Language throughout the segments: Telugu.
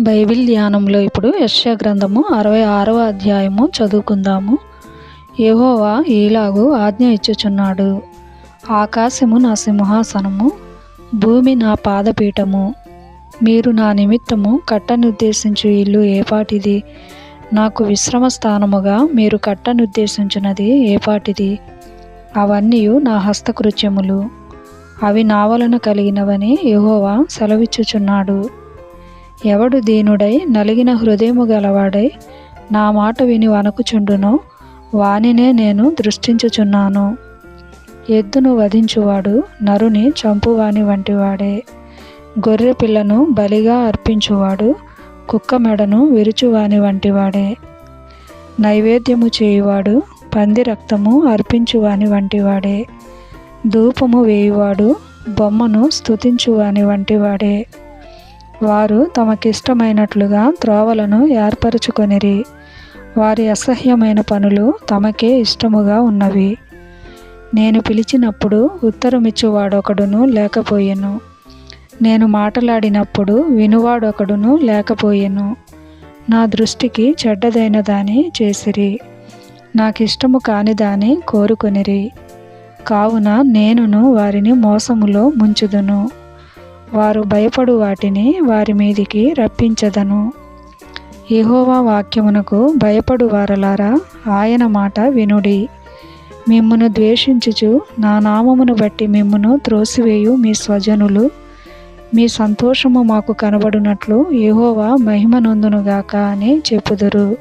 బైబిల్ ధ్యానంలో ఇప్పుడు యశ్య గ్రంథము అరవై ఆరవ అధ్యాయము చదువుకుందాము. యెహోవా ఈలాగు ఆజ్ఞ ఇచ్చుచున్నాడు. ఆకాశము నా సింహాసనము భూమి నా పాదపీఠము. మీరు నా నిమిత్తము కట్టనుద్దేశించు ఇల్లు ఏపాటిది. నాకు విశ్రమ స్థానముగా మీరు కట్టనుద్దేశించినది ఏపాటిది. అవన్నీ నా హస్తకృత్యములు. అవి నా వలన కలిగినవని యహోవా సెలవిచ్చుచున్నాడు. ఎవడు దీనుడై నలిగిన హృదయము గలవాడై నా మాట విని వనకుచుండునో వానినే నేను దృష్టించుచున్నాను. ఎద్దును వధించువాడు నరుని చంపువాని వంటివాడే. గొర్రె పిల్లను బలిగా అర్పించువాడు కుక్క మెడను విరుచువాని వంటివాడే. నైవేద్యము చేయువాడు పంది రక్తము అర్పించువాని వంటివాడే. ధూపము వేయువాడు బొమ్మను స్తుతించువాని వంటివాడే. వారు తమకిష్టమైనట్లుగా త్రోవలను ఏర్పరచుకొనిరి. వారి అసహ్యమైన పనులు తమకే ఇష్టముగా ఉన్నవి. నేను పిలిచినప్పుడు ఉత్తరమిచ్చువాడొకడును లేకపోయెను. నేను మాటలాడినప్పుడు వినువాడొకడును లేకపోయెను. నా దృష్టికి చెడ్డదైన దాని చేసిరి. నాకిష్టము కాని దాని కోరుకొనిరి. కావున నేనును వారిని మోసములో ముంచుదును. వారు భయపడు వాటిని వారి మీదికి రప్పించదను. యెహోవా వాక్యమునకు భయపడు వారలారా ఆయన మాట వినుడి. మిమ్మును ద్వేషించుచు నా నామమును బట్టి మిమ్మును త్రోసివేయు మీ స్వజనులు. మీ సంతోషము మాకు కనబడినట్లు యెహోవా మహిమనొందునుగాక అని చెప్పుదురు.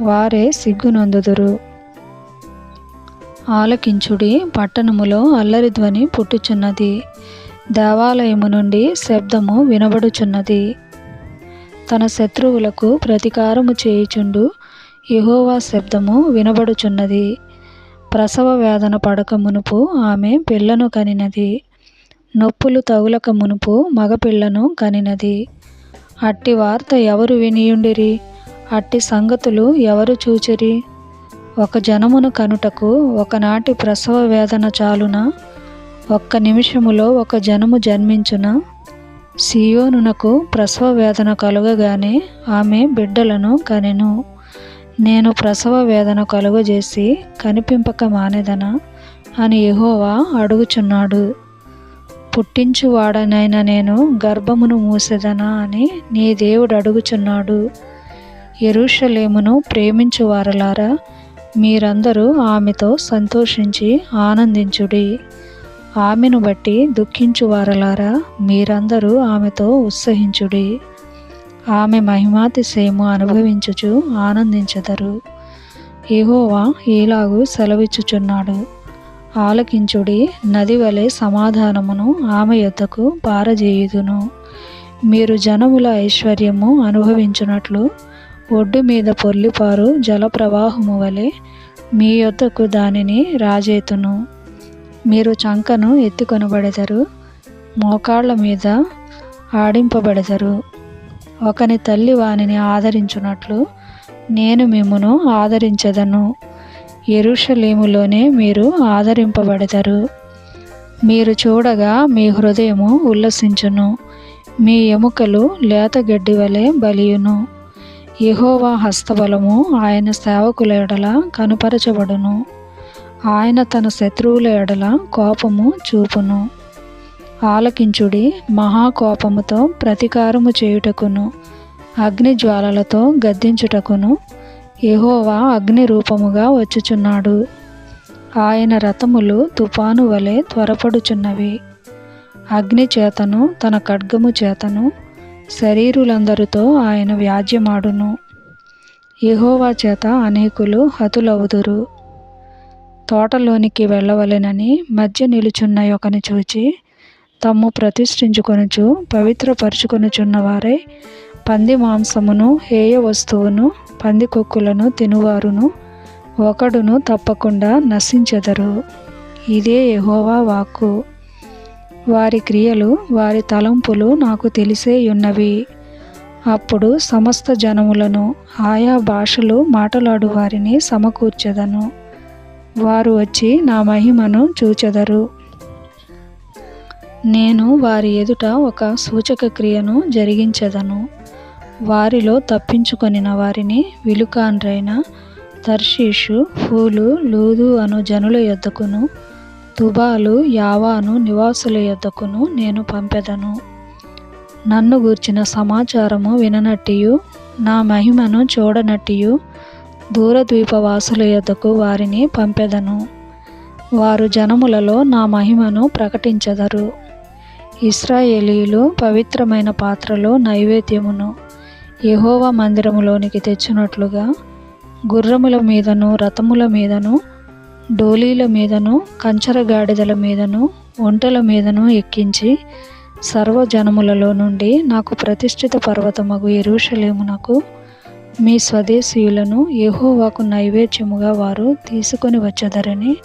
వారే సిగ్గునొందుదురు ఆలకించుడి పట్టణములో అల్లరి ధ్వని పుట్టుచున్నది. దేవాలయము నుండి శబ్దము వినబడుచున్నది. తన శత్రువులకు ప్రతీకారము చేయుచుండు యహోవా శబ్దము వినబడుచున్నది. ప్రసవ వేదన పడక మునుపు ఆమె పిల్లను కనినది. నొప్పులు తగులక మునుపు మగపిల్లను కనినది. అట్టి వార్త ఎవరు వినియుండిరి? అట్టి సంగతులు ఎవరు చూచిరి? ఒక జనమును కనుటకు ఒకనాటి ప్రసవ వేదన చాలున? ఒక్క నిమిషములో ఒక జనము జన్మించున? సియోనునకు ప్రసవ వేదన కలుగగానే ఆమె బిడ్డలను కనెను. నేను ప్రసవ వేదన కలుగజేసి కనిపింపక మానేదనా? అని యహోవా అడుగుచున్నాడు. పుట్టించువాడనైనా నేను గర్భమును మూసేదనా అని నీ దేవుడు అడుగుచున్నాడు. ఎరుషలేమును ప్రేమించువారలారా మీరందరూ ఆమెతో సంతోషించి ఆనందించుడి. ఆమెను బట్టి దుఃఖించువారలారా? మీరందరూ ఆమెతో ఉత్సహించుడి. ఆమె మహిమాతిశయము అనుభవించుచు ఆనందించదరు. ఏహోవా ఈలాగు సెలవిచ్చుచున్నాడు. ఆలకించుడి నది వలె సమాధానమును ఆమె యొద్దకు పారజేయుదును. మీరు జనముల ఐశ్వర్యము అనుభవించున్నట్లు ఒడ్డు మీద పొర్లిపారు జలప్రవాహము వలె మీ యొద్దకు దానిని రాజేతును. మీరు చంకను ఎత్తుకొనబడెదరు మోకాళ్ళ మీద ఆడింపబడెదరు. ఒకని తల్లి వానిని ఆదరించున్నట్లు నేను మిమ్మును ఆదరించదను. ఎరుషలేములోనే మీరు ఆదరింపబడతారు మీరు చూడగా మీ హృదయము ఉల్లసించును మీ ఎముకలు లేత గడ్డి వలె బలియును. యహోవా హస్తబలము ఆయన సేవకులేడల కనుపరచబడును. ఆయన తన శత్రువుల ఎడల కోపము చూపును. ఆలకించుడి మహాకోపముతో ప్రతీకారము చేయుటకును అగ్ని జ్వాలలతో గద్దించుటకును యెహోవా అగ్ని రూపముగా వచ్చుచున్నాడు. ఆయన రథములు తుఫాను వలె త్వరపడుచున్నవి. అగ్ని చేతను తన ఖడ్గము చేతను శరీరులందరితో ఆయన వ్యాజ్యమాడును. ఎహోవా చేత అనేకులు హతులవుదురు. తోటలోనికి వెళ్ళవలెనని మధ్య నిలుచున్న ఒకని చూచి తమ్ము ప్రతిష్ఠించుకొనుచు పవిత్రపరుచుకొనుచున్న వారై పంది మాంసమును హేయ వస్తువును పంది కొక్కులను తినువారును ఒకడును తప్పకుండా నశించెదరు. ఇదే యహోవా వాక్కు. వారి క్రియలు వారి తలంపులు నాకు తెలిసే ఉన్నవి అప్పుడు సమస్త జనములను ఆయా భాషలు మాట్లాడు వారిని సమకూర్చెదను. వారు వచ్చి నా మహిమను చూచెదరు. నేను వారి ఎదుట ఒక సూచక క్రియను జరిగించెదను. వారిలో తప్పించుకొనిన వారిని విలుకాన్రైన తర్షీషు ఫూలు లూదు అను జనుల యొద్దకును తుబాలు యావాను నివాసుల యొద్దకును నేను పంపెదను. నన్ను గూర్చిన సమాచారము విననట్టియు నా మహిమను చూడనట్టియు దూరద్వీపవాసుల యొద్దకు వారిని పంపెదను. వారు జనములలో నా మహిమను ప్రకటించెదరు. ఇస్రాయేలీలు పవిత్రమైన పాత్రలో నైవేద్యమును యహోవ మందిరములోనికి తెచ్చినట్లుగా గుర్రముల మీదను రథముల మీదను డోలీల మీదను కంచరగాడిదల మీదను ఒంటెల మీదను ఎక్కించి సర్వజనములలో నుండి నాకు ప్రతిష్ఠిత పర్వతమగు ఎరుషలేమునకు మీ స్వదేశీయులను యెహోవాకు నైవేద్యముగా వారు తీసుకొని వచ్చదరని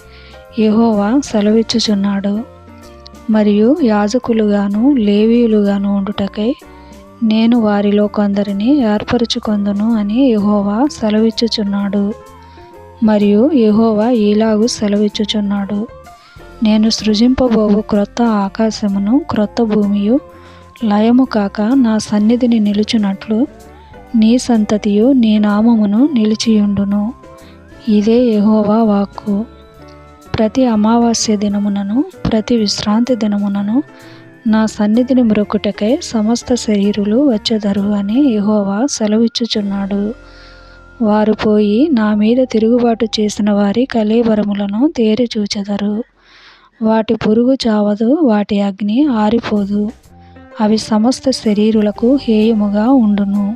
యెహోవా సెలవిచ్చుచున్నాడు. మరియు యాజకులుగాను లేవీయులుగాను ఉండుటకై నేను వారిలో కొందరిని ఏర్పరచుకొందును అని యెహోవా సెలవిచ్చుచున్నాడు. మరియు యెహోవా ఈలాగు సెలవిచ్చుచున్నాడు. నేను సృజింపబోవు క్రొత్త ఆకాశమును క్రొత్త భూమియు లయము కాక నా సన్నిధిని నిలుచున్నట్లు నీ సంతతియు నీ నామమును నిలిచియుండును. ఇదే యహోవా వాక్కు. ప్రతి అమావాస్య దినమునను ప్రతి విశ్రాంతి దినమునను నా సన్నిధిని మ్రొక్కుటకై సమస్త శరీరులు వచ్చెదరు అని యహోవా సెలవిచ్చుచున్నాడు. వారు పోయి నా మీద తిరుగుబాటు చేసిన వారి కళేబరములను తేరి చూచెదరు. వాటి పురుగు చావదు వాటి అగ్ని ఆరిపోదు. అవి సమస్త శరీరులకు హేయముగా ఉండును.